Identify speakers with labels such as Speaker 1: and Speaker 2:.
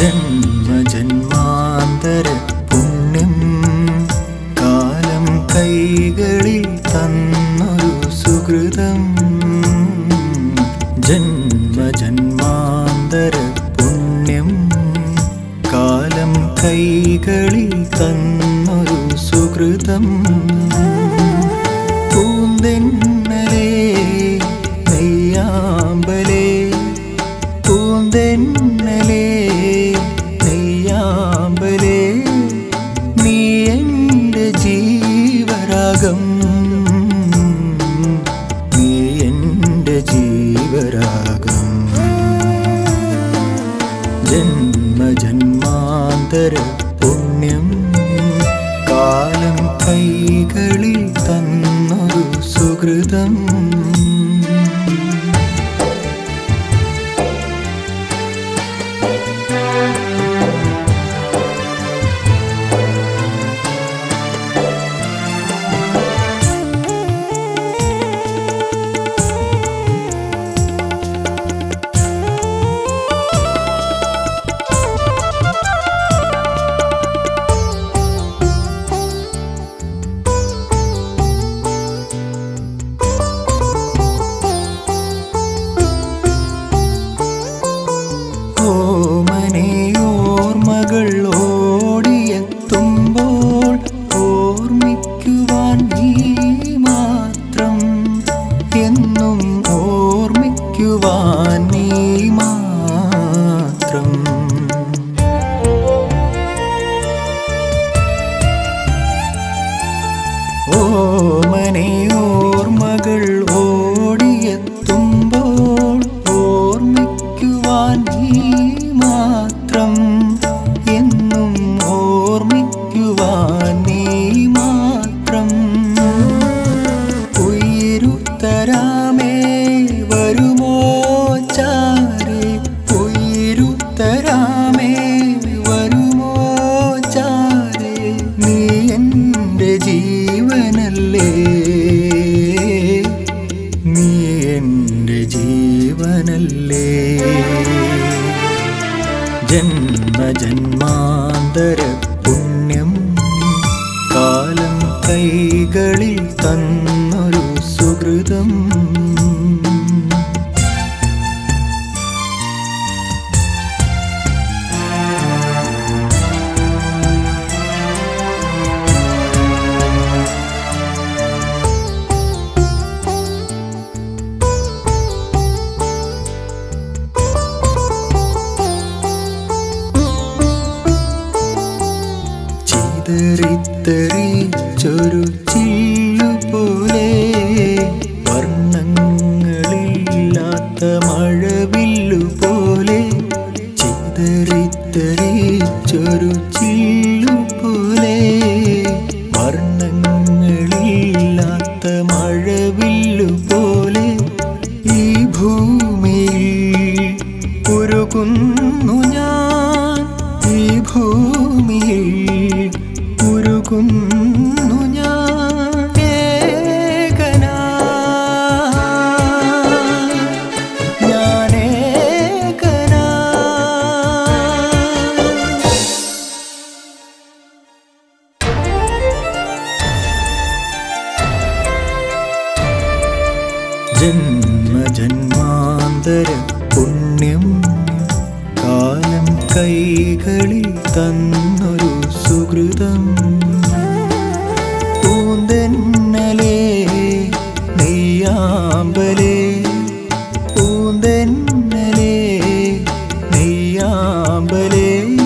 Speaker 1: ജന്മജന്മാന്തര പുണ്യം കാലം കൈകളിൽ തന്നൊരു സുഹൃതം. ജന്മജന്മാന്തര പുണ്യം കാലം കൈകളിൽ തന്നൊരു സുഹൃതം. പൂന്തെന്ന ജന്മജന്മാന്തര പുണ്യം കാലം കൈകളിൽ തന്നൊരു സുഹൃതം. ஓமனையோர் மகள் ஓ കൈകളിൽ തന്നൊരു സുഹൃതം. തെറി Churu ജന്മ ജന്മജന്മാന്തര പുണ്യം കാലം കൈകളിൽ തന്നൊരു സുഹൃതം. പൂന്തന്നലേ നെയ്യാമ്പലേ പൂന്തന്നലേ നെയ്യാമ്പലേ.